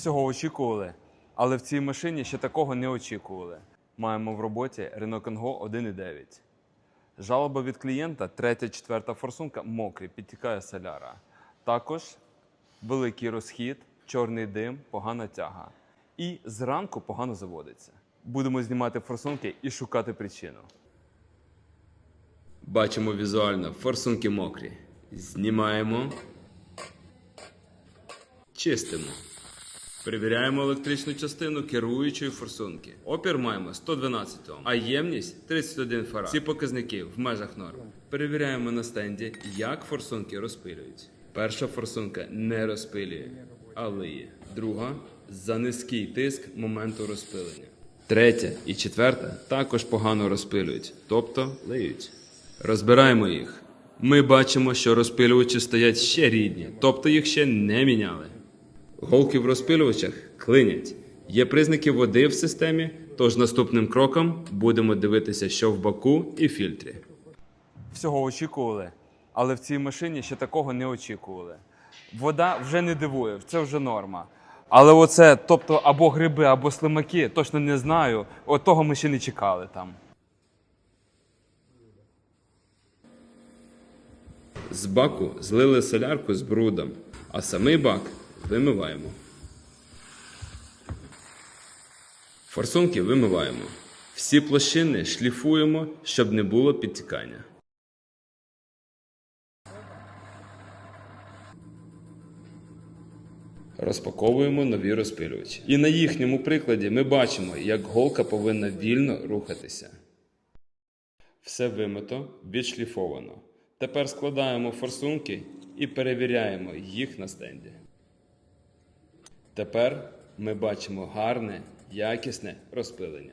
Всього очікували, але в цій машині ще такого не очікували. Маємо в роботі Renault Kangoo 1.9. Жалоба від клієнта, третя, четверта форсунка мокрі, підтікає соляра. Також великий розхід, чорний дим, погана тяга. І зранку погано заводиться. Будемо знімати форсунки і шукати причину. Бачимо візуально форсунки мокрі. Знімаємо. Чистимо. Перевіряємо електричну частину керуючої форсунки. Опір маємо 112 Ом, а ємність 31 фарад. Ці показники в межах норм. Перевіряємо на стенді, як форсунки розпилюють. Перша форсунка не розпилює, а лиє. Друга за низький тиск моменту розпилення. Третя і четверта також погано розпилюють, тобто лиють. Розбираємо їх. Ми бачимо, що розпилювачі стоять ще рідні, тобто їх ще не міняли. Голки в розпилювачах клинять. Є признаки води в системі, тож наступним кроком будемо дивитися, що в баку і фільтрі. Всього очікували, але в цій машині ще такого не очікували. Вода вже не дивує, це вже норма. Але оце, тобто або гриби, або слимаки, точно не знаю. От того ми ще не чекали там. З баку злили солярку з брудом, а самий бак вимиваємо. Форсунки вимиваємо. Всі площини шліфуємо, щоб не було підтікання. Розпаковуємо нові розпилювачі. І на їхньому прикладі ми бачимо, як голка повинна вільно рухатися. Все вимито, відшліфовано. Тепер складаємо форсунки і перевіряємо їх на стенді. Тепер ми бачимо гарне, якісне розпилення.